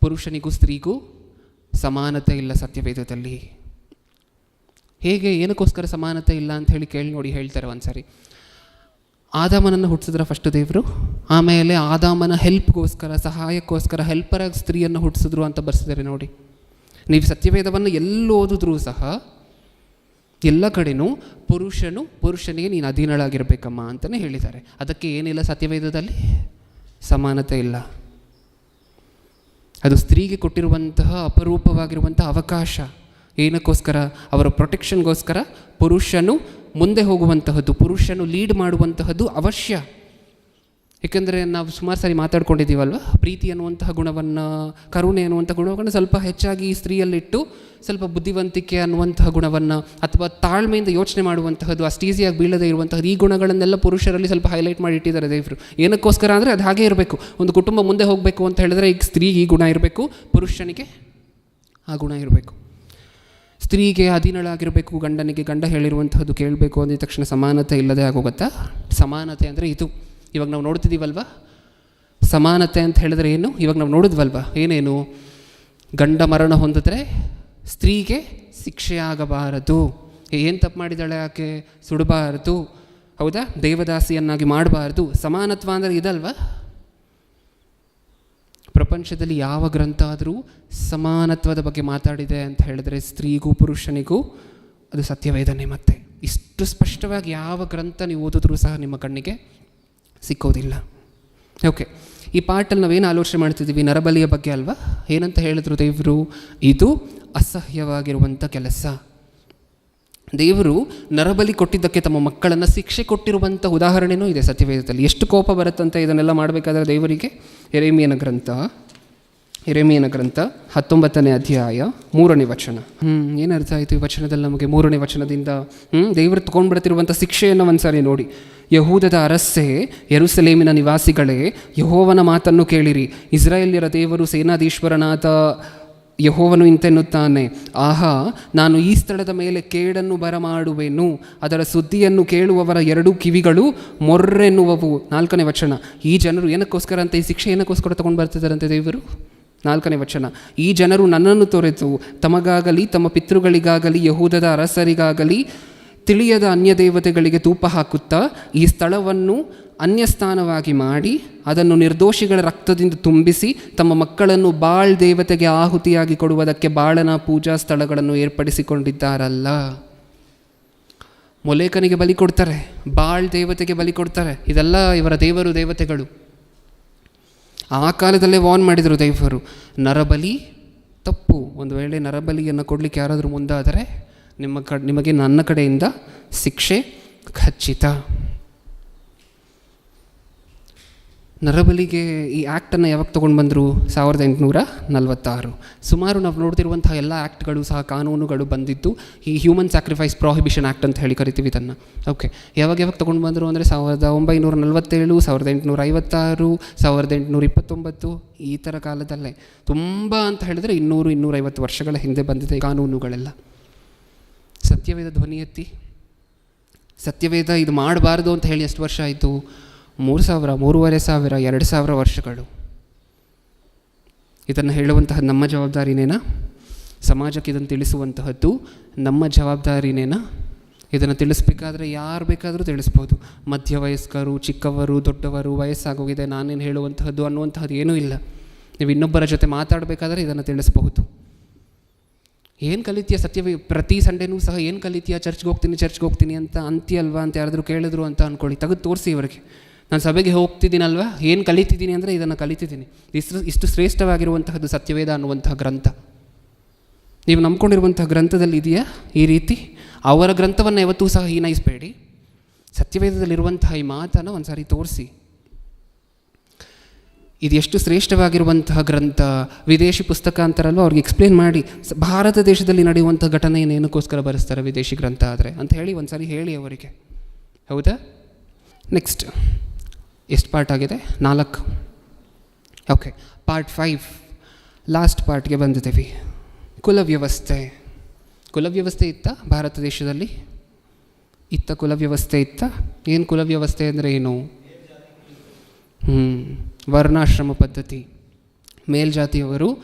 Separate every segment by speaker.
Speaker 1: ಪುರುಷನಿಗೂ ಸ್ತ್ರೀಗೂ ಸಮಾನತೆ ಇಲ್ಲ ಸತ್ಯವೇದದಲ್ಲಿ. ಹೇಗೆ, ಏನಕ್ಕೋಸ್ಕರ ಸಮಾನತೆ ಇಲ್ಲ ಅಂತ ಹೇಳಿ ಕೇಳಿ ನೋಡಿ ಹೇಳ್ತಾರೆ ಒಂದ್ಸರಿ. ಆದಾಮನನ್ನು ಹುಟ್ಟಿಸಿದ್ರ ಫಸ್ಟ್ ದೇವರು, ಆಮೇಲೆ ಆದಾಮನ ಹೆಲ್ಪ್ಗೋಸ್ಕರ, ಸಹಾಯಕ್ಕೋಸ್ಕರ ಹೆಲ್ಪರಾಗಿ ಸ್ತ್ರೀಯನ್ನು ಹುಟ್ಟಿಸಿದ್ರು ಅಂತ ಬರ್ಸಿದ್ದಾರೆ ನೋಡಿ. ನೀವು ಸತ್ಯವೇದವನ್ನು ಎಲ್ಲಿ ಓದಿದ್ರೂ ಸಹ ಎಲ್ಲ ಕಡೆನೂ ಪುರುಷನು ಪುರುಷನಿಗೆ ನೀನು ಅಧೀನಳಾಗಿರ್ಬೇಕಮ್ಮ ಅಂತಲೇ ಹೇಳಿದ್ದಾರೆ. ಅದಕ್ಕೆ ಏನಿಲ್ಲ ಸತ್ಯವೇದದಲ್ಲಿ? ಸಮಾನತೆ ಇಲ್ಲ. ಅದು ಸ್ತ್ರೀಗೆ ಕೊಟ್ಟಿರುವಂತಹ ಅಪರೂಪವಾಗಿರುವಂಥ ಅವಕಾಶ. ಏನಕ್ಕೋಸ್ಕರ? ಅವರ ಪ್ರೊಟೆಕ್ಷನ್ಗೋಸ್ಕರ ಪುರುಷನು ಮುಂದೆ ಹೋಗುವಂತಹದ್ದು, ಪುರುಷನು ಲೀಡ್ ಮಾಡುವಂತಹದ್ದು ಅವಶ್ಯ. ಏಕೆಂದರೆ ನಾವು ಸುಮಾರು ಸಾರಿ ಮಾತಾಡ್ಕೊಂಡಿದ್ದೀವಲ್ವ? ಪ್ರೀತಿ ಅನ್ನುವಂತಹ ಗುಣವನ್ನು, ಕರುಣೆ ಅನ್ನುವಂಥ ಗುಣವನ್ನು ಸ್ವಲ್ಪ ಹೆಚ್ಚಾಗಿ ಸ್ತ್ರೀಯಲ್ಲಿಟ್ಟು, ಸ್ವಲ್ಪ ಬುದ್ಧಿವಂತಿಕೆ ಅನ್ನುವಂತಹ ಗುಣವನ್ನು ಅಥವಾ ತಾಳ್ಮೆಯಿಂದ ಯೋಚನೆ ಮಾಡುವಂತಹದ್ದು ಅಷ್ಟು ಈಸಿಯಾಗಿ ಬೀಳದೆ ಇರುವಂತಹದ್ದು, ಈ ಗುಣಗಳನ್ನೆಲ್ಲ ಪುರುಷರಲ್ಲಿ ಸ್ವಲ್ಪ ಹೈಲೈಟ್ ಮಾಡಿ ಇಟ್ಟಿದ್ದಾರೆ ದೇವರು. ಏನಕ್ಕೋಸ್ಕರ ಅಂದರೆ ಅದು ಹಾಗೇ ಇರಬೇಕು. ಒಂದು ಕುಟುಂಬ ಮುಂದೆ ಹೋಗಬೇಕು ಅಂತ ಹೇಳಿದ್ರೆ ಈಗ ಸ್ತ್ರೀ ಈ ಗುಣ ಇರಬೇಕು, ಪುರುಷನಿಗೆ ಆ ಗುಣ ಇರಬೇಕು. ಸ್ತ್ರೀಗೆ ಅಧೀನಳಾಗಿರಬೇಕು, ಗಂಡನಿಗೆ ಗಂಡ ಹೇಳಿರುವಂತಹದ್ದು ಕೇಳಬೇಕು ಅಂದಿದ ತಕ್ಷಣ ಸಮಾನತೆ ಇಲ್ಲದೆ ಆಗೋಗುತ್ತಾ? ಸಮಾನತೆ ಅಂದರೆ ಇದು. ಇವಾಗ ನಾವು ನೋಡ್ತಿದ್ದೀವಲ್ವ ಸಮಾನತೆ ಅಂತ ಹೇಳಿದ್ರೆ ಏನು? ಇವಾಗ ನಾವು ನೋಡಿದ್ವಲ್ವ? ಏನೇನು? ಗಂಡ ಮರಣ ಹೊಂದಿದ್ರೆ ಸ್ತ್ರೀಗೆ ಶಿಕ್ಷೆಯಾಗಬಾರದು ಏನು ತಪ್ಪು ಮಾಡಿದಾಳೆ ಆಕೆ? ಸುಡಬಾರದು. ಹೌದಾ? ದೇವದಾಸಿಯನ್ನಾಗಿ ಮಾಡಬಾರ್ದು. ಸಮಾನತ್ವ ಅಂದರೆ ಇದಲ್ವ? ಪ್ರಪಂಚದಲ್ಲಿ ಯಾವ ಗ್ರಂಥ ಆದರೂ ಸಮಾನತ್ವದ ಬಗ್ಗೆ ಮಾತಾಡಿದೆ ಅಂತ ಹೇಳಿದ್ರೆ ಸ್ತ್ರೀಗೂ ಪುರುಷನಿಗೂ ಅದು ಸತ್ಯವೇದನೆ ಮತ್ತೆ. ಇಷ್ಟು ಸ್ಪಷ್ಟವಾಗಿ ಯಾವ ಗ್ರಂಥ ನೀವು ಓದಿದ್ರೂ ಸಹ ನಿಮ್ಮ ಕಣ್ಣಿಗೆ ಸಿಕ್ಕೋದಿಲ್ಲ. ಓಕೆ ಈ ಪಾಟಲ್ಲಿ ನಾವೇನು ಆಲೋಚನೆ ಮಾಡ್ತಿದ್ದೀವಿ? ನರಬಲಿಯ ಬಗ್ಗೆ ಅಲ್ವಾ? ಏನಂತ ಹೇಳಿದ್ರು ದೇವರು? ಇದು ಅಸಹ್ಯವಾಗಿರುವಂಥ ಕೆಲಸ. ದೇವರು ನರಬಲಿ ಕೊಟ್ಟಿದ್ದಕ್ಕೆ ತಮ್ಮ ಮಕ್ಕಳನ್ನು ಶಿಕ್ಷೆ ಕೊಟ್ಟಿರುವಂಥ ಉದಾಹರಣೆಯೂ ಇದೆ ಸತ್ಯವೇದದಲ್ಲಿ. ಎಷ್ಟು ಕೋಪ ಬರುತ್ತಂತೆ ಇದನ್ನೆಲ್ಲ ಮಾಡಬೇಕಾದ್ರೆ ದೇವರಿಗೆ? ಎರೇಮಿಯನ ಗ್ರಂಥ. ಎರೆಮಿಯನ ಗ್ರಂಥ ಹತ್ತೊಂಬತ್ತನೇ ಅಧ್ಯಾಯ ಮೂರನೇ ವಚನ. ಹ್ಞೂ ಏನು ಅರ್ಥ ಆಯಿತು ಈ ವಚನದಲ್ಲಿ ನಮಗೆ? ಮೂರನೇ ವಚನದಿಂದ ಹ್ಞೂ ದೇವರು ತೊಗೊಂಡು ಶಿಕ್ಷೆಯನ್ನು ಒಂದ್ಸಾರಿ ನೋಡಿ. ಯಹೂದದ ಅರಸ್ಸೆ, ಯರುಸಲೇಮಿನ ನಿವಾಸಿಗಳೇ, ಯಹೋವನ ಮಾತನ್ನು ಕೇಳಿರಿ. ಇಸ್ರಾಯೇಲ್ಯರ ದೇವರು ಸೇನಾಧೀಶ್ವರನಾದ ಯಹೋವನು ಇಂತೆನ್ನುತ್ತಾನೆ. ಆಹಾ, ನಾನು ಈ ಸ್ಥಳದ ಮೇಲೆ ಕೇಡನ್ನು ಬರಮಾಡುವೆನು. ಅದರ ಸುದ್ದಿಯನ್ನು ಕೇಳುವವರ ಎರಡೂ ಕಿವಿಗಳು ಮೊರ್ರೆನ್ನುವವು. ನಾಲ್ಕನೇ ವಚನ. ಈ ಜನರು ಏನಕ್ಕೋಸ್ಕರ ಅಂತ ಈ ಶಿಕ್ಷೆ ಏನಕ್ಕೋಸ್ಕರ ತಗೊಂಡು ಬರ್ತಿದ್ದಾರಂತೆ ದೇವರು? ನಾಲ್ಕನೇ ವಚನ, ಈ ಜನರು ನನ್ನನ್ನು ತೊರೆತು ತಮಗಾಗಲಿ, ತಮ್ಮ ಪಿತೃಗಳಿಗಾಗಲಿ, ಯಹೂದದ ಅರಸರಿಗಾಗಲಿ, ತಿಳಿಯದ ಅನ್ಯ ದೇವತೆಗಳಿಗೆ ತೂಪ ಹಾಕುತ್ತಾ, ಈ ಸ್ಥಳವನ್ನು ಅನ್ಯಸ್ಥಾನವಾಗಿ ಮಾಡಿ, ಅದನ್ನು ನಿರ್ದೋಷಿಗಳ ರಕ್ತದಿಂದ ತುಂಬಿಸಿ, ತಮ್ಮ ಮಕ್ಕಳನ್ನು ಬಾಳ್ ದೇವತೆಗೆ ಆಹುತಿಯಾಗಿ ಕೊಡುವುದಕ್ಕೆ ಬಾಳನ ಪೂಜಾ ಸ್ಥಳಗಳನ್ನು ಏರ್ಪಡಿಸಿಕೊಂಡಿದ್ದಾರಲ್ಲ. ಮೊಲೇಕನಿಗೆ ಬಲಿ ಕೊಡ್ತಾರೆ, ಬಾಳ್ ದೇವತೆಗೆ ಬಲಿ ಕೊಡ್ತಾರೆ, ಇದೆಲ್ಲ ಇವರ ದೇವರು ದೇವತೆಗಳು. ಆ ಕಾಲದಲ್ಲೇ ವಾರ್ನ್ ಮಾಡಿದರು ದೈವರು, ನರಬಲಿ ತಪ್ಪು. ಒಂದು ವೇಳೆ ನರಬಲಿಯನ್ನು ಕೊಡಲಿಕ್ಕೆ ಯಾರಾದರೂ ಮುಂದಾದರೆ ನಿಮ್ಮ ಕ, ನಿಮಗೆ ನನ್ನ ಕಡೆಯಿಂದ ಶಿಕ್ಷೆ ಖಚಿತ. ನರಬಲಿಗೆ ಈ ಆ್ಯಕ್ಟನ್ನು ಯಾವಾಗ ತೊಗೊಂಡು ಬಂದರು? ಸಾವಿರದ ಎಂಟುನೂರ ನಲವತ್ತಾರು. ಸುಮಾರು ನಾವು ನೋಡ್ತಿರುವಂತಹ ಎಲ್ಲ ಆ್ಯಕ್ಟ್ಗಳು ಸಹ ಕಾನೂನುಗಳು ಬಂದಿದ್ದು, ಈ ಹ್ಯೂಮನ್ ಸ್ಯಾಕ್ರಿಫೈಸ್ ಪ್ರಾಹಿಬಿಷನ್ ಆ್ಯಕ್ಟ್ ಅಂತ ಹೇಳಿ ಕರಿತೀವಿ ಇದನ್ನು. ಓಕೆ ಯಾವಾಗ ಯಾವಾಗ ತೊಗೊಂಡು ಬಂದರು ಅಂದರೆ ಸಾವಿರದ ಒಂಬೈನೂರ ನಲವತ್ತೇಳು, ಸಾವಿರದ ಎಂಟುನೂರ ಐವತ್ತಾರು, ಸಾವಿರದ ಎಂಟುನೂರ ಇಪ್ಪತ್ತೊಂಬತ್ತು, ಈ ಥರ ಕಾಲದಲ್ಲೇ. ತುಂಬ ಅಂತ ಹೇಳಿದ್ರೆ ಇನ್ನೂರು ಇನ್ನೂರೈವತ್ತು ವರ್ಷಗಳ ಹಿಂದೆ ಬಂದಿದೆ ಕಾನೂನುಗಳೆಲ್ಲ. ಸತ್ಯವೇದ ಧ್ವನಿ ಎತ್ತಿ. ಸತ್ಯವೇದ ಇದು ಮಾಡಬಾರ್ದು ಅಂತ ಹೇಳಿ ಎಷ್ಟು ವರ್ಷ ಆಯಿತು? ಮೂರು ಸಾವಿರ, ಮೂರುವರೆ ಸಾವಿರ, ಎರಡು ಸಾವಿರ ವರ್ಷಗಳು. ಇದನ್ನು ಹೇಳುವಂತಹ ನಮ್ಮ ಜವಾಬ್ದಾರಿನೇನಾ? ಸಮಾಜಕ್ಕೆ ಇದನ್ನು ತಿಳಿಸುವಂತಹದ್ದು ನಮ್ಮ ಜವಾಬ್ದಾರಿನೇನಾ? ಇದನ್ನು ತಿಳಿಸ್ಬೇಕಾದ್ರೆ ಯಾರು ಬೇಕಾದರೂ ತಿಳಿಸ್ಬೋದು. ಮಧ್ಯವಯಸ್ಕರು ಚಿಕ್ಕವರು, ದೊಡ್ಡವರು, ವಯಸ್ಸಾಗೋಗಿದೆ, ನಾನೇನು ಹೇಳುವಂತಹದ್ದು ಅನ್ನುವಂತಹದ್ದು ಏನೂ ಇಲ್ಲ. ನೀವು ಇನ್ನೊಬ್ಬರ ಜೊತೆ ಮಾತಾಡಬೇಕಾದ್ರೆ ಇದನ್ನು ತಿಳಿಸಬಹುದು. ಏನು ಕಲಿತೀಯ ಸತ್ಯವೇ, ಪ್ರತಿ ಸಂಡೇನೂ ಸಹ ಏನು ಕಲಿತೀಯ, ಚರ್ಚ್ಗೆ ಹೋಗ್ತೀನಿ ಚರ್ಚ್ಗೆ ಹೋಗ್ತೀನಿ ಅಂತ ಅಂತೀಯಲ್ವಾ ಅಂತ ಯಾರಾದರೂ ಕೇಳಿದ್ರು ಅಂತ ಅಂದ್ಕೊಳ್ಳಿ ತೆಗೆದು ತೋರಿಸಿ ಇವರಿಗೆ. ನಾನು ಸಭೆಗೆ ಹೋಗ್ತಿದ್ದೀನಲ್ವ? ಏನು ಕಲಿತಿದ್ದೀನಿ ಅಂದರೆ ಇದನ್ನು ಕಲಿತಿದ್ದೀನಿ. ಇಷ್ಟು ಇಷ್ಟು ಶ್ರೇಷ್ಠವಾಗಿರುವಂತಹದ್ದು ಸತ್ಯವೇದ ಅನ್ನುವಂತಹ ಗ್ರಂಥ. ನೀವು ನಂಬ್ಕೊಂಡಿರುವಂತಹ ಗ್ರಂಥದಲ್ಲಿ ಇದೆಯಾ? ಈ ರೀತಿ? ಅವರ ಗ್ರಂಥವನ್ನು ಯಾವತ್ತೂ ಸಹ ಹೀನೈಸಬೇಡಿ ಸತ್ಯವೇದದಲ್ಲಿರುವಂತಹ ಈ ಮಾತನ್ನು ಒಂದು ಸಾರಿ ತೋರಿಸಿ. ಇದು ಎಷ್ಟು ಶ್ರೇಷ್ಠವಾಗಿರುವಂತಹ ಗ್ರಂಥ. ವಿದೇಶಿ ಪುಸ್ತಕ ಅಂತಾರಲ್ವ? ಅವ್ರಿಗೆ ಎಕ್ಸ್ಪ್ಲೇನ್ ಮಾಡಿ. ಭಾರತ ದೇಶದಲ್ಲಿ ನಡೆಯುವಂಥ ಘಟನೆ ಏನಕ್ಕೋಸ್ಕರ ಬರೆಸ್ತಾರೆ ವಿದೇಶಿ ಗ್ರಂಥ ಆದರೆ? ಅಂತ ಹೇಳಿ ಒಂದು ಸಾರಿ ಹೇಳಿ ಅವರಿಗೆ. ಹೌದಾ? ನೆಕ್ಸ್ಟ್ ಎಷ್ಟು ಪಾರ್ಟ್ ಆಗಿದೆ? ನಾಲ್ಕು. ಓಕೆ ಪಾರ್ಟ್ ಫೈವ್ ಲಾಸ್ಟ್ ಪಾರ್ಟ್ಗೆ ಬಂದಿದ್ದೀವಿ. ಕುಲವ್ಯವಸ್ಥೆ. ಕುಲವ್ಯವಸ್ಥೆ ಇತ್ತ ಭಾರತ ದೇಶದಲ್ಲಿ? ಇತ್ತ ಕುಲವ್ಯವಸ್ಥೆ ಇತ್ತ? ಏನು ಕುಲವ್ಯವಸ್ಥೆ ಅಂದರೆ ಏನು? ಹ್ಞೂ ವರ್ಣಾಶ್ರಮ ಪದ್ಧತಿ. ಮೇಲ್ಜಾತಿಯವರು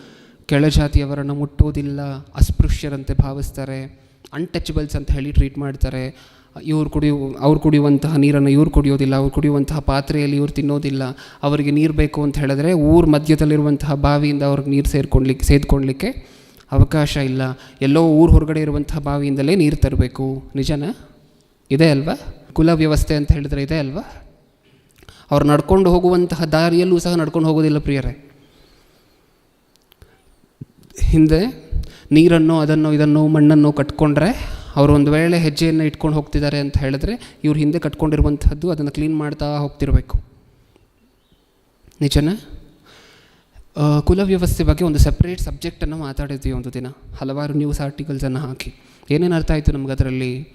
Speaker 1: ಕೆಳಜಾತಿಯವರನ್ನು ಮುಟ್ಟುವುದಿಲ್ಲ, ಅಸ್ಪೃಶ್ಯರಂತೆ ಭಾವಿಸ್ತಾರೆ. ಅನ್ಟಚಬಲ್ಸ್ ಅಂತ ಹೇಳಿ ಟ್ರೀಟ್ ಮಾಡ್ತಾರೆ. ಇವ್ರು ಕುಡಿಯು, ಅವ್ರು ಕುಡಿಯುವಂತಹ ನೀರನ್ನು ಇವ್ರು ಕುಡಿಯೋದಿಲ್ಲ, ಅವ್ರು ಕುಡಿಯುವಂತಹ ಪಾತ್ರೆಯಲ್ಲಿ ಇವ್ರು ತಿನ್ನೋದಿಲ್ಲ. ಅವರಿಗೆ ನೀರು ಬೇಕು ಅಂತ ಹೇಳಿದ್ರೆ ಊರು ಮಧ್ಯದಲ್ಲಿರುವಂತಹ ಬಾವಿಯಿಂದ ಅವ್ರಿಗೆ ನೀರು ಸೇರ್ಕೊಳ್ಲಿಕ್ಕೆ ಸೇದ್ಕೊಳ್ಲಿಕ್ಕೆ ಅವಕಾಶ ಇಲ್ಲ. ಎಲ್ಲೋ ಊರು ಹೊರಗಡೆ ಇರುವಂತಹ ಬಾವಿಯಿಂದಲೇ ನೀರು ತರಬೇಕು. ನಿಜನ? ಇದೆ ಅಲ್ವಾ? ಕುಲ ವ್ಯವಸ್ಥೆ ಅಂತ ಹೇಳಿದ್ರೆ ಇದೆ ಅಲ್ವಾ? ಅವ್ರು ನಡ್ಕೊಂಡು ಹೋಗುವಂತಹ ದಾರಿಯಲ್ಲೂ ಸಹ ನಡ್ಕೊಂಡು ಹೋಗೋದಿಲ್ಲ ಪ್ರಿಯರೇ. ಹಿಂದೆ ನೀರನ್ನು ಅದನ್ನು ಇದನ್ನು ಮಣ್ಣನ್ನು ಕಟ್ಕೊಂಡ್ರೆ ಅವರು ಒಂದು ವೇಳೆ ಹೆಜ್ಜೆಯನ್ನು ಇಟ್ಕೊಂಡು ಹೋಗ್ತಿದ್ದಾರೆ ಅಂತ ಹೇಳಿದ್ರೆ ಇವ್ರ ಹಿಂದೆ ಕಟ್ಕೊಂಡಿರುವಂಥದ್ದು ಅದನ್ನು ಕ್ಲೀನ್ ಮಾಡ್ತಾ ಹೋಗ್ತಿರಬೇಕು. ನಿಜನಾ? ಕುಲ ವ್ಯವಸ್ಥೆ ಬಗ್ಗೆ ಒಂದು ಸಪ್ರೇಟ್ ಸಬ್ಜೆಕ್ಟನ್ನು ಮಾತಾಡಿದ್ವಿ ಒಂದು ದಿನ. ಹಲವಾರು ನ್ಯೂಸ್ ಆರ್ಟಿಕಲ್ಸನ್ನು ಹಾಕಿ. ಏನೇನು ಅರ್ಥ ಆಯಿತು ನಮ್ಗೆ ಅದರಲ್ಲಿ?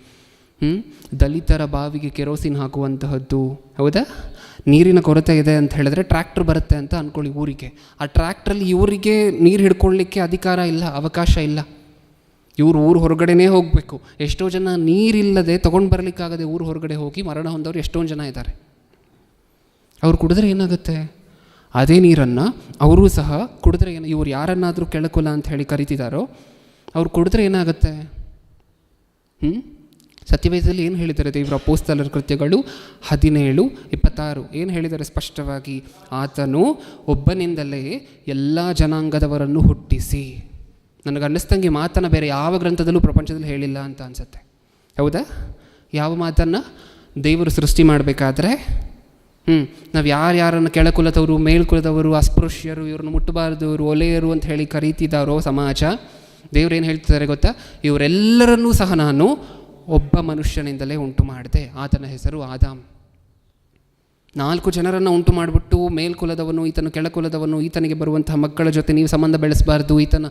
Speaker 1: ದಲಿತರ ಬಾವಿಗೆ ಕೆರೋಸಿನ್ ಹಾಕುವಂತಹದ್ದು. ಹೌದಾ? ನೀರಿನ ಕೊರತೆ ಇದೆ ಅಂತ ಹೇಳಿದ್ರೆ ಟ್ರ್ಯಾಕ್ಟ್ರ್ ಬರುತ್ತೆ ಅಂತ ಅಂದ್ಕೊಳ್ಳಿ ಊರಿಗೆ. ಆ ಟ್ರ್ಯಾಕ್ಟ್ರಲ್ಲಿ ಇವರಿಗೆ ನೀರು ಹಿಡ್ಕೊಳ್ಳಿಕ್ಕೆ ಅಧಿಕಾರ ಇಲ್ಲ, ಅವಕಾಶ ಇಲ್ಲ. ಇವರು ಊರು ಹೊರಗಡೆನೇ ಹೋಗಬೇಕು. ಎಷ್ಟೋ ಜನ ನೀರಿಲ್ಲದೆ ತೊಗೊಂಡು ಬರಲಿಕ್ಕಾಗದೆ ಊರು ಹೊರಗಡೆ ಹೋಗಿ ಮರಣ ಹೊಂದವರು ಎಷ್ಟೊಂದು ಜನ ಇದ್ದಾರೆ ಅವ್ರು ಕುಡಿದ್ರೆ ಏನಾಗುತ್ತೆ? ಅದೇ ನೀರನ್ನು ಅವರೂ ಸಹ ಕುಡಿದ್ರೆ ಏನು, ಇವ್ರು ಯಾರನ್ನಾದರೂ ಕೆಳಕುಲ ಅಂತ ಹೇಳಿ ಕರಿತಿದ್ದಾರೋ ಅವ್ರು ಕುಡಿದ್ರೆ ಏನಾಗುತ್ತೆ? ಹ್ಞೂ ಸತ್ಯವೇದದಲ್ಲಿ ಏನು ಹೇಳಿದ್ದಾರೆ ದೇವರ ಪೋಸ್ತಲರ ಕೃತ್ಯಗಳು? ಹದಿನೇಳು, ಇಪ್ಪತ್ತಾರು. ಏನು ಹೇಳಿದ್ದಾರೆ ಸ್ಪಷ್ಟವಾಗಿ? ಆತನು ಒಬ್ಬನಿಂದಲೇ ಎಲ್ಲ ಜನಾಂಗದವರನ್ನು ಹುಟ್ಟಿಸಿ. ನನಗೆ ಅನ್ನಿಸ್ತಂಗೆ ಮಾತನ್ನು ಬೇರೆ ಯಾವ ಗ್ರಂಥದಲ್ಲೂ ಪ್ರಪಂಚದಲ್ಲಿ ಹೇಳಿಲ್ಲ ಅಂತ ಅನಿಸುತ್ತೆ. ಹೌದಾ? ಯಾವ ಮಾತನ್ನು? ದೇವರು ಸೃಷ್ಟಿ ಮಾಡಬೇಕಾದ್ರೆ ಹ್ಞೂ ನಾವು ಯಾರ್ಯಾರನ್ನು ಕೆಳಕುಲದವರು, ಮೇಲ್ಕುಲದವರು, ಅಸ್ಪೃಶ್ಯರು, ಇವ್ರನ್ನ ಇವರು ಒಲೆಯರು ಅಂತ ಹೇಳಿ ಕರೀತಿದ್ದಾರೋ ಸಮಾಜ ದೇವ್ರು ಏನು ಹೇಳ್ತಿದ್ದಾರೆ ಗೊತ್ತಾ? ಇವರೆಲ್ಲರನ್ನೂ ಸಹ ನಾನು ಒಬ್ಬ ಮನುಷ್ಯನಿಂದಲೇ ಉಂಟು ಮಾಡಿದೆ. ಆತನ ಹೆಸರು ಆದಾಮ್. ನಾಲ್ಕು ಜನರನ್ನು ಉಂಟು ಮಾಡಿಬಿಟ್ಟು ಮೇಲ್ಕುಲದವನು, ಈತನು ಕೆಳಕುಲದವನು, ಈತನಿಗೆ ಬರುವಂತಹ ಮಕ್ಕಳ ಜೊತೆ ನೀವು ಸಂಬಂಧ ಬೆಳೆಸಬಾರ್ದು, ಈತನ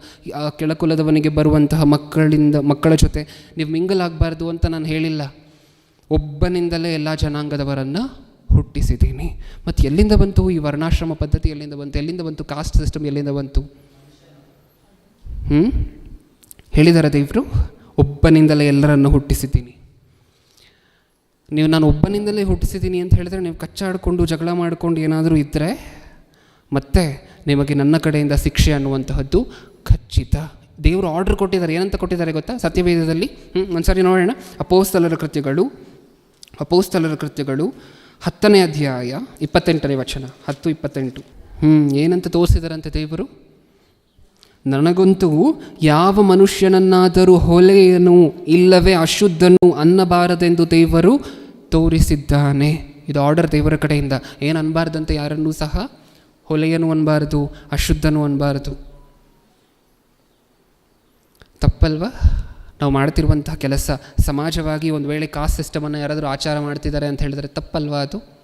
Speaker 1: ಕೆಳಕುಲದವನಿಗೆ ಬರುವಂತಹ ಮಕ್ಕಳಿಂದ, ಮಕ್ಕಳ ಜೊತೆ ನೀವು ಮಿಂಗಲ್ ಆಗಬಾರ್ದು ಅಂತ ನಾನು ಹೇಳಿಲ್ಲ. ಒಬ್ಬನಿಂದಲೇ ಎಲ್ಲ ಜನಾಂಗದವರನ್ನು ಹುಟ್ಟಿಸಿದ್ದೀನಿ. ಮತ್ತು ಎಲ್ಲಿಂದ ಬಂತು ಈ ವರ್ಣಾಶ್ರಮ ಪದ್ಧತಿ ಎಲ್ಲಿಂದ ಬಂತು? ಎಲ್ಲಿಂದ ಬಂತು ಕಾಸ್ಟ್ ಸಿಸ್ಟಮ್ ಎಲ್ಲಿಂದ ಬಂತು? ಹ್ಞೂ ಹೇಳಿದ್ದಾರೆ ದೇವರು? ಒಬ್ಬನಿಂದಲೇ ಎಲ್ಲರನ್ನು ಹುಟ್ಟಿಸಿದ್ದೀನಿ. ನೀವು ನಾನು ಒಬ್ಬನಿಂದಲೇ ಹುಟ್ಟಿಸಿದ್ದೀನಿ ಅಂತ ಹೇಳಿದ್ರೆ ನೀವು ಕಚ್ಚಾಡಿಕೊಂಡು ಜಗಳ ಮಾಡಿಕೊಂಡು ಏನಾದರೂ ಇದ್ದರೆ ಮತ್ತೆ ನಿಮಗೆ ನನ್ನ ಕಡೆಯಿಂದ ಶಿಕ್ಷೆ ಅನ್ನುವಂತಹದ್ದು ಖಚಿತ. ದೇವರು ಆರ್ಡರ್ ಕೊಟ್ಟಿದ್ದಾರೆ. ಏನಂತ ಕೊಟ್ಟಿದ್ದಾರೆ ಗೊತ್ತಾ? ಸತ್ಯವೇದದಲ್ಲಿ? ಹ್ಞೂ ಒಂದ್ಸರಿ ನೋಡೋಣ. ಅಪೋಸ್ತಲರ ಕೃತ್ಯಗಳು ಅಪೋಸ್ತಲರ ಕೃತ್ಯಗಳು, ಹತ್ತನೇ ಅಧ್ಯಾಯ ಇಪ್ಪತ್ತೆಂಟನೇ ವಚನ, ಹತ್ತು ಇಪ್ಪತ್ತೆಂಟು. ಹ್ಞೂ ಏನಂತ ತೋರಿಸಿದಾರಂತೆ ದೇವರು? ನನಗಂತೂ ಯಾವ ಮನುಷ್ಯನನ್ನಾದರೂ ಹೊಲೆಯನು, ಇಲ್ಲವೇ ಅಶುದ್ಧನು ಅನ್ನಬಾರದೆಂದು ದೇವರು ತೋರಿಸಿದ್ದಾನೆ. ಇದು ಆರ್ಡರ್ ದೇವರ ಕಡೆಯಿಂದ. ಏನು ಅನ್ಬಾರ್ದಂತೆ ಯಾರನ್ನೂ ಸಹ ಹೊಲೆಯನು ಅನ್ಬಾರದು, ಅಶುದ್ಧನು ಅನ್ನಬಾರದು ತಪ್ಪಲ್ವಾ? ನಾವು ಮಾಡ್ತಿರುವಂತಹ ಕೆಲಸ, ಸಮಾಜವಾಗಿ ಒಂದು ವೇಳೆ ಕಾಸ್ಟ್ ಸಿಸ್ಟಮನ್ನು ಯಾರಾದರೂ ಆಚಾರ ಮಾಡ್ತಿದ್ದಾರೆ ಅಂತ ಹೇಳಿದರೆ ತಪ್ಪಲ್ವಾ ಅದು?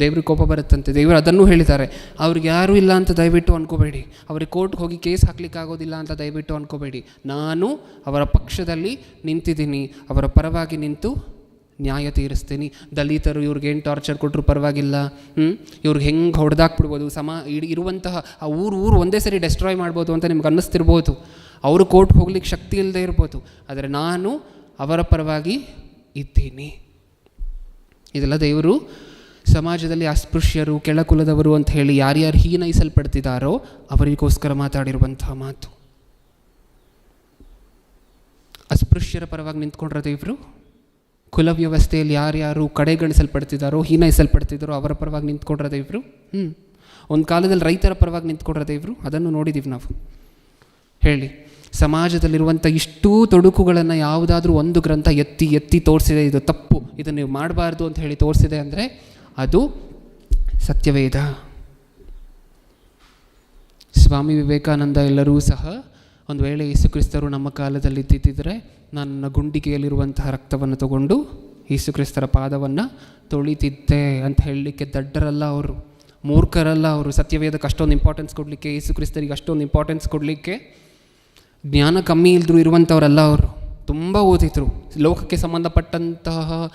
Speaker 1: ದೇವ್ರಿಗೆ ಕೋಪ ಬರುತ್ತಂತೆ. ದೇವರು ಅದನ್ನು ಹೇಳಿದ್ದಾರೆ. ಅವ್ರಿಗೆ ಯಾರೂ ಇಲ್ಲ ಅಂತ ದಯವಿಟ್ಟು ಅನ್ಕೋಬೇಡಿ. ಅವ್ರಿಗೆ ಕೋರ್ಟ್ಗೆ ಹೋಗಿ ಕೇಸ್ ಹಾಕ್ಲಿಕ್ಕೆ ಆಗೋದಿಲ್ಲ ಅಂತ ದಯವಿಟ್ಟು ಅನ್ಕೋಬೇಡಿ. ನಾನು ಅವರ ಪಕ್ಷದಲ್ಲಿ ನಿಂತಿದ್ದೀನಿ. ಅವರ ಪರವಾಗಿ ನಿಂತು ನ್ಯಾಯ ತೀರಿಸ್ತೀನಿ. ದಲಿತರು ಇವ್ರಿಗೇನು ಟಾರ್ಚರ್ ಕೊಟ್ಟರು ಪರವಾಗಿಲ್ಲ. ಹ್ಞೂ ಇವ್ರಿಗೆ ಹೆಂಗೆ ಹೊಡೆದಾಕ್ಬಿಡ್ಬೋದು? ಸಮ, ಇಡೀ, ಇರುವಂತಹ ಆ ಊರು ಊರು ಒಂದೇ ಸರಿ ಡೆಸ್ಟ್ರಾಯ್ ಮಾಡ್ಬೋದು ಅಂತ ನಿಮ್ಗೆ ಅನ್ನಿಸ್ತಿರ್ಬೋದು. ಅವರು ಕೋರ್ಟ್ ಹೋಗ್ಲಿಕ್ಕೆ ಶಕ್ತಿ ಇಲ್ಲದೆ ಇರ್ಬೋದು. ಆದರೆ ನಾನು ಅವರ ಪರವಾಗಿ ಇದ್ದೀನಿ. ಇದೆಲ್ಲ ದೇವರು ಸಮಾಜದಲ್ಲಿ ಅಸ್ಪೃಶ್ಯರು, ಕೆಳಕುಲದವರು ಅಂತ ಹೇಳಿ ಯಾರ್ಯಾರು ಹೀನೈಸಲ್ಪಡ್ತಿದ್ದಾರೋ ಅವರಿಗೋಸ್ಕರ ಮಾತಾಡಿರುವಂತಹ ಮಾತು. ಅಸ್ಪೃಶ್ಯರ ಪರವಾಗಿ ನಿಂತ್ಕೊಂಡಿರೋದು ಇವರು. ಕುಲ ವ್ಯವಸ್ಥೆಯಲ್ಲಿ ಯಾರ್ಯಾರು ಕಡೆಗಣಿಸಲ್ಪಡ್ತಿದ್ದಾರೋ ಹೀನೈಸಲ್ಪಡ್ತಿದ್ದಾರೋ ಅವರ ಪರವಾಗಿ ನಿಂತ್ಕೊಂಡಿರೋದೇ ಇವರು. ಹ್ಞೂ ಒಂದು ಕಾಲದಲ್ಲಿ ರೈತರ ಪರವಾಗಿ ನಿಂತ್ಕೊಂಡಿರೋದೇ ಇವರು. ಅದನ್ನು ನೋಡಿದ್ದೀವಿ ನಾವು. ಹೇಳಿ ಸಮಾಜದಲ್ಲಿರುವಂಥ ಇಷ್ಟೂ ತೊಡಕುಗಳನ್ನು ಯಾವುದಾದ್ರೂ ಒಂದು ಗ್ರಂಥ ಎತ್ತಿ ಎತ್ತಿ ತೋರಿಸಿದೆ, ಇದು ತಪ್ಪು, ಇದನ್ನು ನೀವು ಮಾಡಬಾರ್ದು ಅಂತ ಹೇಳಿ ತೋರಿಸಿದೆ ಅಂದರೆ ಅದು ಸತ್ಯವೇದ. ಸ್ವಾಮಿ ವಿವೇಕಾನಂದ ಎಲ್ಲರೂ ಸಹ ಒಂದು ವೇಳೆ ಯೇಸುಕ್ರಿಸ್ತರು ನಮ್ಮ ಕಾಲದಲ್ಲಿ ಇದ್ದಿದ್ದರೆ ನನ್ನ ಗುಂಡಿಕೆಯಲ್ಲಿರುವಂತಹ ರಕ್ತವನ್ನು ತಗೊಂಡು ಯೇಸುಕ್ರಿಸ್ತರ ಪಾದವನ್ನು ತೊಳಿತಿದ್ದೆ ಅಂತ ಹೇಳಲಿಕ್ಕೆ ದಡ್ಡರಲ್ಲ ಅವರು, ಮೂರ್ಖರಲ್ಲ ಅವರು. ಸತ್ಯವೇದಕ್ಕೆ ಅಷ್ಟೊಂದು ಇಂಪಾರ್ಟೆನ್ಸ್ ಕೊಡಲಿಕ್ಕೆ, ಯೇಸುಕ್ರಿಸ್ತರಿಗೆ ಅಷ್ಟೊಂದು ಇಂಪಾರ್ಟೆನ್ಸ್ ಕೊಡಲಿಕ್ಕೆ ಜ್ಞಾನ ಕಮ್ಮಿ ಇಲ್ದರೂ ಇರುವಂಥವರಲ್ಲ ಅವರು. ತುಂಬ ಓದಿದ್ರು. ಲೋಕಕ್ಕೆ ಸಂಬಂಧಪಟ್ಟಂತಹ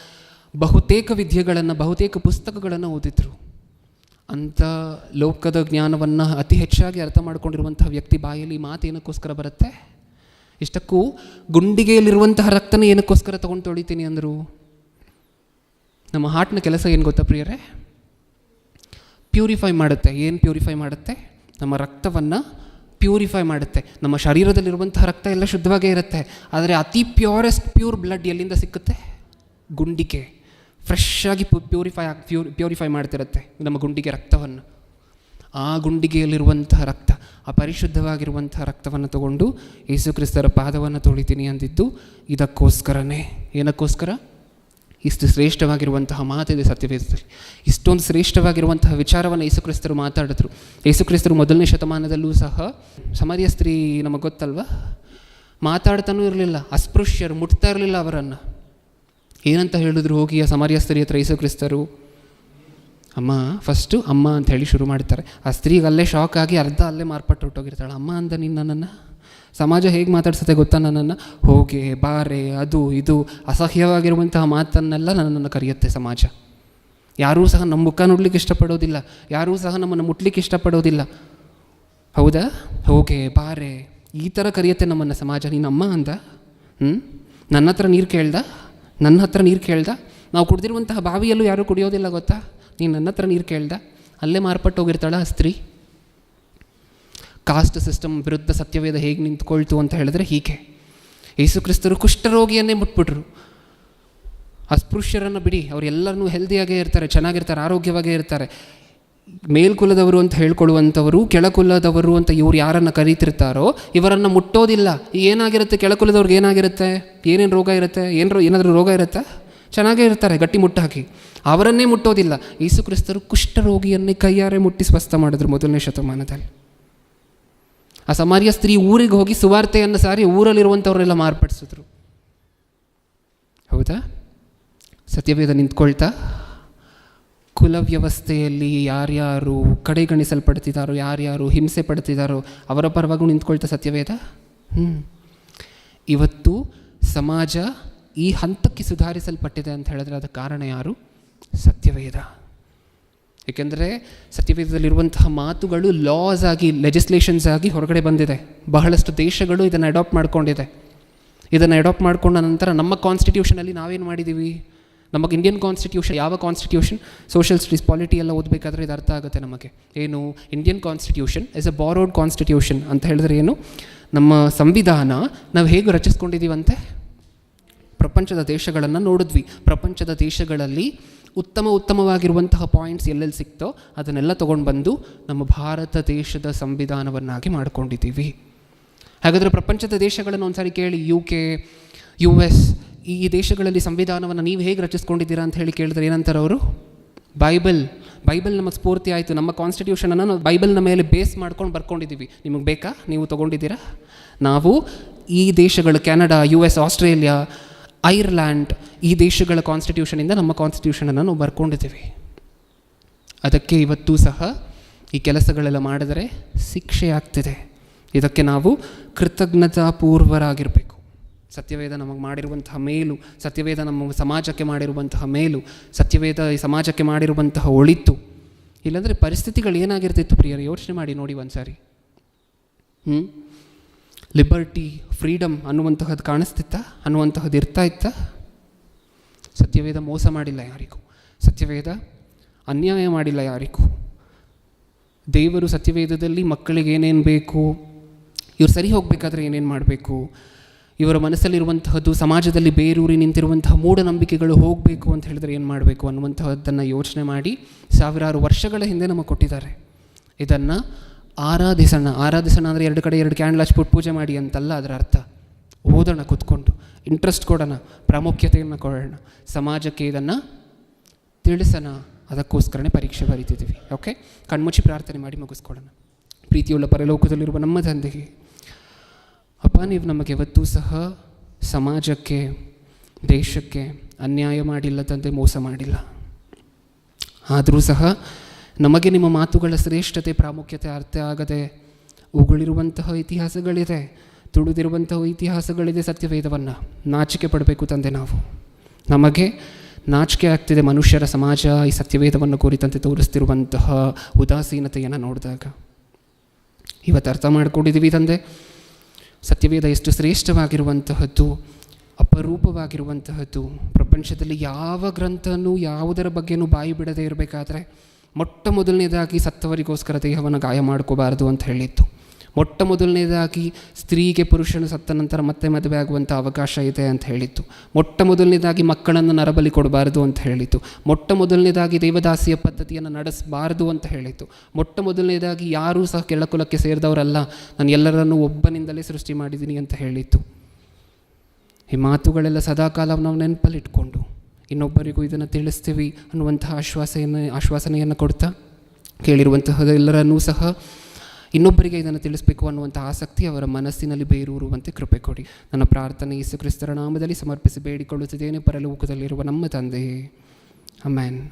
Speaker 1: ಬಹುತೇಕ ವಿದ್ಯೆಗಳನ್ನು, ಬಹುತೇಕ ಪುಸ್ತಕಗಳನ್ನು ಓದಿದ್ರು. ಅಂಥ ಲೋಕದ ಜ್ಞಾನವನ್ನು ಅತಿ ಹೆಚ್ಚಾಗಿ ಅರ್ಥ ಮಾಡ್ಕೊಂಡಿರುವಂತಹ ವ್ಯಕ್ತಿ ಬಾಯಲ್ಲಿ ಮಾತು ಏನಕ್ಕೋಸ್ಕರ ಬರುತ್ತೆ? ಇಷ್ಟಕ್ಕೂ ಗುಂಡಿಗೆಯಲ್ಲಿರುವಂತಹ ರಕ್ತನ ಏನಕ್ಕೋಸ್ಕರ ತೊಗೊಂಡು ತೊಳಿತೀನಿ ಅಂದರು? ನಮ್ಮ ಹಾರ್ಟ್ನ ಕೆಲಸ ಏನು ಗೊತ್ತಾ ಪ್ರಿಯರೇ? ಪ್ಯೂರಿಫೈ ಮಾಡುತ್ತೆ. ಏನು ಪ್ಯೂರಿಫೈ ಮಾಡುತ್ತೆ? ನಮ್ಮ ರಕ್ತವನ್ನು ಪ್ಯೂರಿಫೈ ಮಾಡುತ್ತೆ. ನಮ್ಮ ಶರೀರದಲ್ಲಿರುವಂತಹ ರಕ್ತ ಎಲ್ಲ ಶುದ್ಧವಾಗೇ ಇರುತ್ತೆ. ಆದರೆ ಅತಿ ಪ್ಯೂರೆಸ್ಟ್ ಪ್ಯೂರ್ ಬ್ಲಡ್ ಎಲ್ಲಿಂದ ಸಿಕ್ಕುತ್ತೆ? ಗುಂಡಿಗೆ. ಫ್ರೆಶ್ ಆಗಿ ಪ್ಯೂರಿಫೈ ಆಗಿ ಪ್ಯೂರ್ ಪ್ಯೂರಿಫೈ ಮಾಡ್ತಿರುತ್ತೆ ನಮ್ಮ ಗುಂಡಿಗೆ ರಕ್ತವನ್ನು. ಆ ಗುಂಡಿಗೆಯಲ್ಲಿರುವಂತಹ ರಕ್ತ, ಆ ಪರಿಶುದ್ಧವಾಗಿರುವಂತಹ ರಕ್ತವನ್ನು ತಗೊಂಡು ಯೇಸು ಕ್ರಿಸ್ತರ ಪಾದವನ್ನು ತೊಳಿತೀನಿ ಅಂದಿದ್ದು ಇದಕ್ಕೋಸ್ಕರನೇ. ಏನಕ್ಕೋಸ್ಕರ? ಇಷ್ಟು ಶ್ರೇಷ್ಠವಾಗಿರುವಂತಹ ಮಾತಿದೆ ಸತ್ಯವೇದದಲ್ಲಿ. ಇಷ್ಟೊಂದು ಶ್ರೇಷ್ಠವಾಗಿರುವಂತಹ ವಿಚಾರವನ್ನು ಯೇಸುಕ್ರಿಸ್ತರು ಮಾತಾಡಿದ್ರು. ಯೇಸುಕ್ರಿಸ್ತರು ಮೊದಲನೇ ಶತಮಾನದಲ್ಲೂ ಸಹ ಸಮಾಧಿಯ ಸ್ತ್ರೀ ನಮಗೆ ಗೊತ್ತಲ್ವಾ? ಮಾತಾಡ್ತಾನೂ ಇರಲಿಲ್ಲ, ಅಸ್ಪೃಶ್ಯರು ಮುಟ್ತಾ ಇರಲಿಲ್ಲ ಅವರನ್ನು. ಏನಂತ ಹೇಳಿದ್ರು ಹೋಗಿ ಆ ಸಮಾರಿಯ ಸ್ತ್ರೀ ಹತ್ರ ಕ್ರಿಸ್ತರು? ಅಮ್ಮ ಫಸ್ಟು ಅಮ್ಮ ಅಂತ ಹೇಳಿ ಶುರು ಮಾಡ್ತಾರೆ. ಆ ಸ್ತ್ರೀಗೆ ಅಲ್ಲೇ ಶಾಕ್ ಆಗಿ ಅರ್ಧ ಅಲ್ಲೇ ಮಾರ್ಪಟ್ಟು ಹೊಟ್ಟೋಗಿರ್ತಾಳೆ. ಅಮ್ಮ ಅಂದ ನೀನು ನನ್ನನ್ನು? ಸಮಾಜ ಹೇಗೆ ಮಾತಾಡ್ಸುತ್ತೆ ಗೊತ್ತಾ ನನ್ನನ್ನು? ಹೋಗೆ, ಬಾರೆ, ಅದು, ಇದು, ಅಸಹ್ಯವಾಗಿರುವಂತಹ ಮಾತನ್ನೆಲ್ಲ ನನ್ನನ್ನು ಕರೆಯುತ್ತೆ ಸಮಾಜ. ಯಾರೂ ಸಹ ನಮ್ಮ ಮುಖ ನೋಡ್ಲಿಕ್ಕೆ ಇಷ್ಟಪಡೋದಿಲ್ಲ. ಯಾರೂ ಸಹ ನಮ್ಮನ್ನು ಮುಟ್ಲಿಕ್ಕೆ ಇಷ್ಟಪಡೋದಿಲ್ಲ. ಹೌದಾ? ಹೋಗೆ, ಬಾರೆ, ಈ ಥರ ಕರೆಯುತ್ತೆ ನಮ್ಮನ್ನು ಸಮಾಜ. ನೀನು ಅಮ್ಮ ಅಂದ? ಹ್ಞೂ ನನ್ನ ಹತ್ರ ನೀರು ಕೇಳ್ದ? ನನ್ನ ಹತ್ರ ನೀರು ಕೇಳ್ದ? ನಾವು ಕುಡ್ದಿರುವಂತಹ ಬಾವಿಯಲ್ಲೂ ಯಾರೂ ಕುಡಿಯೋದಿಲ್ಲ ಗೊತ್ತಾ? ನೀನು ನನ್ನ ಹತ್ರ ನೀರು ಕೇಳ್ದ? ಅಲ್ಲೇ ಮಾರ್ಪಟ್ಟು ಹೋಗಿರ್ತಾಳ ಆ ಸ್ತ್ರೀ? ಕಾಸ್ಟ್ ಸಿಸ್ಟಮ್ ವಿರುದ್ಧ ಸತ್ಯವೇದ ಹೇಗೆ ನಿಂತ್ಕೊಳ್ತು ಅಂತ ಹೇಳಿದ್ರೆ ಹೀಗೆ. ಯೇಸು ಕ್ರಿಸ್ತರು ಕುಷ್ಠರೋಗಿಯನ್ನೇ ಮುಟ್ಬಿಟ್ರು. ಅಸ್ಪೃಶ್ಯರನ್ನು ಬಿಡಿ, ಅವರೆಲ್ಲರನ್ನೂ ಹೆಲ್ದಿಯಾಗೇ ಇರ್ತಾರೆ, ಚೆನ್ನಾಗಿರ್ತಾರೆ, ಆರೋಗ್ಯವಾಗೇ ಇರ್ತಾರೆ. ಮೇಲ್ಕುಲದವರು ಅಂತ ಹೇಳ್ಕೊಳ್ಳುವಂಥವರು ಕೆಳಕುಲದವರು ಅಂತ ಇವ್ರು ಯಾರನ್ನು ಕರೀತಿರ್ತಾರೋ, ಇವರನ್ನು ಮುಟ್ಟೋದಿಲ್ಲ. ಏನಾಗಿರುತ್ತೆ? ಕೆಳಕುಲದವ್ರಿಗೆ ಏನಾಗಿರುತ್ತೆ? ಏನೇನು ರೋಗ ಇರುತ್ತೆ? ಏನು ಏನಾದರೂ ರೋಗ ಇರುತ್ತೆ? ಚೆನ್ನಾಗೇ ಇರ್ತಾರೆ, ಗಟ್ಟಿ ಮುಟ್ಟಾಕಿ. ಅವರನ್ನೇ ಮುಟ್ಟೋದಿಲ್ಲ. ಯೇಸು ಕ್ರಿಸ್ತರು ಕುಷ್ಠರೋಗಿಯನ್ನೇ ಕೈಯಾರೆ ಮುಟ್ಟಿ ಸ್ವಸ್ಥ ಮಾಡಿದ್ರು ಮೊದಲನೇ ಶತಮಾನದಲ್ಲಿ. ಆ ಸಮಾರ್ಯ ಸ್ತ್ರೀ ಊರಿಗೆ ಹೋಗಿ ಸುವಾರ್ತೆಯನ್ನು ಸಾರಿ ಊರಲ್ಲಿರುವಂಥವ್ರನ್ನೆಲ್ಲ ಮಾರ್ಪಡಿಸಿದ್ರು. ಹೌದಾ? ಸತ್ಯವೇದ ನಿಂತ್ಕೊಳ್ತಾ? ಕುಲ ವ್ಯವಸ್ಥೆಯಲ್ಲಿ ಯಾರ್ಯಾರು ಕಡೆಗಣಿಸಲ್ಪಡ್ತಿದ್ದಾರೋ ಯಾರ್ಯಾರು ಹಿಂಸೆ ಪಡ್ತಿದ್ದಾರೋ ಅವರ ಪರವಾಗೂ ನಿಂತ್ಕೊಳ್ತಾ ಸತ್ಯವೇದ? ಹ್ಞೂ ಇವತ್ತು ಸಮಾಜ ಈ ಹಂತಕ್ಕೆ ಸುಧಾರಿಸಲ್ಪಟ್ಟಿದೆ ಅಂತ ಹೇಳಿದ್ರೆ ಅದಕ್ಕೆ ಕಾರಣ ಯಾರು? ಸತ್ಯವೇದ. ಏಕೆಂದರೆ ಸತ್ಯವೇದದಲ್ಲಿರುವಂತಹ ಮಾತುಗಳು ಲಾಸ್ ಆಗಿ ಲೆಜಿಸ್ಲೇಷನ್ಸ್ ಆಗಿ ಹೊರಗಡೆ ಬಂದಿದೆ. ಬಹಳಷ್ಟು ದೇಶಗಳು ಇದನ್ನು ಅಡಾಪ್ಟ್ ಮಾಡ್ಕೊಂಡಿದೆ. ಇದನ್ನು ಅಡಾಪ್ಟ್ ಮಾಡ್ಕೊಂಡ ನಂತರ ನಮ್ಮ ಕಾನ್ಸ್ಟಿಟ್ಯೂಷನಲ್ಲಿ ನಾವೇನು ಮಾಡಿದ್ದೀವಿ ನಮಗೆ ಇಂಡಿಯನ್ ಕಾನ್ಸ್ಟಿಟ್ಯೂಷನ್ ಯಾವ ಕಾನ್ಸ್ಟಿಟ್ಯೂಷನ್ ಸೋಷಿಯಲ್ ಸ್ಟಡೀಸ್ ಪಾಲಿಟಿ ಎಲ್ಲ ಓದಬೇಕಾದ್ರೆ ಇದು ಅರ್ಥ ಆಗುತ್ತೆ ನಮಗೆ. ಏನು? Indian constitution is a borrowed constitution ಅಂತ ಹೇಳಿದ್ರೆ ಏನು? ನಮ್ಮ ಸಂವಿಧಾನ ನಾವು ಹೇಗೆ ರಚಿಸ್ಕೊಂಡಿದ್ದೀವಂತೆ ಪ್ರಪಂಚದ ದೇಶಗಳನ್ನು ನೋಡಿದ್ವಿ. ಪ್ರಪಂಚದ ದೇಶಗಳಲ್ಲಿ ಉತ್ತಮ ಉತ್ತಮವಾಗಿರುವಂತಹ ಪಾಯಿಂಟ್ಸ್ ಎಲ್ಲೆಲ್ಲಿ ಸಿಕ್ತೋ ಅದನ್ನೆಲ್ಲ ತೊಗೊಂಡು ಬಂದು ನಮ್ಮ ಭಾರತ ದೇಶದ ಸಂವಿಧಾನವನ್ನಾಗಿ ಮಾಡ್ಕೊಂಡಿದ್ದೀವಿ ಹಾಗಾದರೆ ಪ್ರಪಂಚದ ದೇಶಗಳನ್ನು ಒಂದ್ಸಾರಿ ಕೇಳಿ ಯು ಕೆ ಯು ಎಸ್ ಈ ದೇಶಗಳಲ್ಲಿ ಸಂವಿಧಾನವನ್ನು ನೀವು ಹೇಗೆ ರಚಿಸ್ಕೊಂಡಿದ್ದೀರಾ ಅಂತ ಹೇಳಿ ಕೇಳಿದ್ರೆ ಏನಂತಾರೆ ಅವರು? ಬೈಬಲ್ ಬೈಬಲ್ ನಮಗೆ ಸ್ಫೂರ್ತಿ ಆಯಿತು. ನಮ್ಮ ಕಾನ್ಸ್ಟಿಟ್ಯೂಷನನ್ನು ನಾವು ಬೈಬಲ್ನ ಮೇಲೆ ಬೇಸ್ ಮಾಡ್ಕೊಂಡು ಬರ್ಕೊಂಡಿದ್ದೀವಿ ನಿಮಗೆ ಬೇಕಾ? ನೀವು ತೊಗೊಂಡಿದ್ದೀರಾ? ನಾವು ಈ ದೇಶಗಳು Canada U S Australia Ireland ಈ ದೇಶಗಳ ಕಾನ್ಸ್ಟಿಟ್ಯೂಷನಿಂದ ನಮ್ಮ ಕಾನ್ಸ್ಟಿಟ್ಯೂಷನನ್ನು ನಾವು ಬರ್ಕೊಂಡಿದ್ದೀವಿ. ಅದಕ್ಕೆ ಇವತ್ತು ಸಹ ಈ ಕೆಲಸಗಳೆಲ್ಲ ಮಾಡಿದರೆ ಶಿಕ್ಷೆ ಆಗ್ತಿದೆ ಇದಕ್ಕೆ ನಾವು ಕೃತಜ್ಞತಾಪೂರ್ವರಾಗಿರಬೇಕು. ಸತ್ಯವೇದ ನಮಗೆ ಮಾಡಿರುವಂತಹ ಮೇಲು, ಸತ್ಯವೇದ ನಮ್ಮ ಸಮಾಜಕ್ಕೆ ಮಾಡಿರುವಂತಹ ಮೇಲು, ಸತ್ಯವೇದ ಈ ಸಮಾಜಕ್ಕೆ ಮಾಡಿರುವಂತಹ ಒಳಿತು. ಇಲ್ಲಾಂದರೆ ಪರಿಸ್ಥಿತಿಗಳು ಏನಾಗಿರ್ತಿತ್ತು ಪ್ರಿಯರು? ಯೋಚನೆ ಮಾಡಿ ನೋಡಿ ಒಂದು ಸಾರಿ ಹ್ಞೂ ಲಿಬರ್ಟಿ ಫ್ರೀಡಮ್ ಅನ್ನುವಂತಹದ್ದು ಕಾಣಿಸ್ತಿತ್ತ? ಅನ್ನುವಂತಹದ್ದು ಇರ್ತಾ ಇತ್ತ? ಸತ್ಯವೇದ ಮೋಸ ಮಾಡಿಲ್ಲ ಯಾರಿಗೂ. ಸತ್ಯವೇದ ಅನ್ಯಾಯ ಮಾಡಿಲ್ಲ ಯಾರಿಗೂ. ದೇವರು ಸತ್ಯವೇದದಲ್ಲಿ ಮಕ್ಕಳಿಗೆ ಏನೇನು ಬೇಕು? ಇವ್ರು ಸರಿ ಹೋಗಬೇಕಾದ್ರೆ ಏನೇನು ಮಾಡಬೇಕು? ಇವರ ಮನಸ್ಸಲ್ಲಿರುವಂತಹದ್ದು, ಸಮಾಜದಲ್ಲಿ ಬೇರೂರಿ ನಿಂತಿರುವಂತಹ ಮೂಢನಂಬಿಕೆಗಳು ಹೋಗಬೇಕು ಅಂತ ಹೇಳಿದ್ರೆ ಏನು ಮಾಡಬೇಕು ಅನ್ನುವಂತಹದ್ದನ್ನು ಯೋಚನೆ ಮಾಡಿ ಸಾವಿರಾರು ವರ್ಷಗಳ ಹಿಂದೆ ನಮಗೆ ಕೊಟ್ಟಿದ್ದಾರೆ. ಇದನ್ನು ಆರಾಧಿಸೋಣ. ಆರಾಧಿಸೋಣ ಅಂದರೆ ಎರಡು ಕಡೆ ಎರಡು ಕ್ಯಾಂಡಲ್ ಹಚ್ಬಿಟ್ಟು ಪೂಜೆ ಮಾಡಿ ಅಂತಲ್ಲ ಅದರ ಅರ್ಥ. ಓದೋಣ ಕೂತ್ಕೊಂಡು. ಇಂಟ್ರೆಸ್ಟ್ ಕೊಡೋಣ. ಪ್ರಾಮುಖ್ಯತೆಯನ್ನು ಕೊಡೋಣ. ಸಮಾಜಕ್ಕೆ ಇದನ್ನು ತಿಳಿಸೋಣ. ಅದಕ್ಕೋಸ್ಕರನೇ ಪರೀಕ್ಷೆ ಬರೀತಿದ್ದೀವಿ. ಓಕೆ ಕಣ್ಮುಚ್ಚಿ ಪ್ರಾರ್ಥನೆ ಮಾಡಿ ಮುಗಿಸ್ಕೊಡೋಣ ಪ್ರೀತಿಯುಳ್ಳ ಪರಲೋಕದಲ್ಲಿರುವ ನಮ್ಮ ತಂದೆಗೆ ಅಪ್ಪ, ನೀವು ನಮಗೆ ಯಾವತ್ತೂ ಸಹ ಸಮಾಜಕ್ಕೆ, ದೇಶಕ್ಕೆ ಅನ್ಯಾಯ ಮಾಡಿಲ್ಲ ತಂದೆ ಮೋಸ ಮಾಡಿಲ್ಲ. ಆದರೂ ಸಹ ನಮಗೆ ನಿಮ್ಮ ಮಾತುಗಳ ಶ್ರೇಷ್ಠತೆ, ಪ್ರಾಮುಖ್ಯತೆ, ಅರ್ಥ ಆಗದೆ ಉಗುಳಿರುವಂತಹ ಇತಿಹಾಸಗಳಿದೆ, ತುಳಿದಿರುವಂತಹ ಇತಿಹಾಸಗಳಿದೆ ಸತ್ಯವೇದವನ್ನು ನಾಚಿಕೆ ಪಡಬೇಕು ತಂದೆ ನಾವು. ನಮಗೆ ನಾಚಿಕೆ ಆಗ್ತಿದೆ ಮನುಷ್ಯರ ಸಮಾಜ ಈ ಸತ್ಯವೇದವನ್ನು ಕುರಿತಂತೆ ತೋರಿಸ್ತಿರುವಂತಹ ಉದಾಸೀನತೆಯನ್ನು ನೋಡಿದಾಗ. ಇವತ್ತು ಅರ್ಥ ಮಾಡ್ಕೊಂಡಿದ್ದೀವಿ ತಂದೆ. ಸತ್ಯವೇದ ಎಷ್ಟು ಶ್ರೇಷ್ಠವಾಗಿರುವಂತಹದ್ದು, ಅಪರೂಪವಾಗಿರುವಂತಹದ್ದು, ಪ್ರಪಂಚದಲ್ಲಿ ಯಾವ ಗ್ರಂಥನೂ ಯಾವುದರ ಬಗ್ಗೆನೂ ಬಾಯಿ ಬಿಡದೇ ಇರಬೇಕಾದ್ರೆ ಮೊಟ್ಟ ಮೊದಲನೇದಾಗಿ ಸತ್ತವರಿಗೋಸ್ಕರ ದೇಹವನ್ನು ಗಾಯ ಮಾಡ್ಕೋಬಾರದು ಅಂತ ಹೇಳಿತ್ತು. ಮೊಟ್ಟ ಮೊದಲನೇದಾಗಿ ಸ್ತ್ರೀಗೆ ಪುರುಷನು ಸತ್ತ ನಂತರ ಮತ್ತೆ ಮದುವೆ ಆಗುವಂಥ ಅವಕಾಶ ಇದೆ ಅಂತ ಹೇಳಿತ್ತು. ಮೊಟ್ಟ ಮೊದಲನೇದಾಗಿ ಮಕ್ಕಳನ್ನು ನರಬಲಿ ಕೊಡಬಾರದು ಅಂತ ಹೇಳಿತ್ತು. ಮೊಟ್ಟ ಮೊದಲನೇದಾಗಿ ದೇವದಾಸಿಯ ಪದ್ಧತಿಯನ್ನು ನಡೆಸಬಾರದು ಅಂತ ಹೇಳಿತ್ತು. ಮೊಟ್ಟ ಮೊದಲನೇದಾಗಿ ಯಾರೂ ಸಹ ಕೆಳಕುಲಕ್ಕೆ ಸೇರಿದವರಲ್ಲ, ನಾನು ಎಲ್ಲರನ್ನು ಒಬ್ಬನಿಂದಲೇ ಸೃಷ್ಟಿ ಮಾಡಿದ್ದೀನಿ ಅಂತ ಹೇಳಿತ್ತು. ಈ ಮಾತುಗಳೆಲ್ಲ ಸದಾಕಾಲ ನಾವು ನೆನಪಲ್ಲಿಟ್ಕೊಂಡು ಇನ್ನೊಬ್ಬರಿಗೂ ಇದನ್ನು ತಿಳಿಸ್ತೀವಿ ಅನ್ನುವಂತಹ ಆಶ್ವಾಸೆಯನ್ನು, ಆಶ್ವಾಸನೆಯನ್ನು ಕೊಡ್ತಾ ಕೇಳಿರುವಂತಹದೆಲ್ಲರನ್ನೂ ಸಹ ಇನ್ನೊಬ್ಬರಿಗೆ ಇದನ್ನು ತಿಳಿಸಬೇಕು ಅನ್ನುವಂಥ ಆಸಕ್ತಿ ಅವರ ಮನಸ್ಸಿನಲ್ಲಿ ಬೇರೂರುವಂತೆ ಕೃಪೆ ಕೊಡಿ. ನನ್ನ ಪ್ರಾರ್ಥನೆ ಯೇಸು ಕ್ರಿಸ್ತರ ನಾಮದಲ್ಲಿ ಸಮರ್ಪಿಸಿ ಬೇಡಿಕೊಳ್ಳುತ್ತಿದ್ದೇನೆ. ಪರಲೋಕದಲ್ಲಿರುವ ನಮ್ಮ ತಂದೆಯೇ. ಅಮ್ಯಾನ್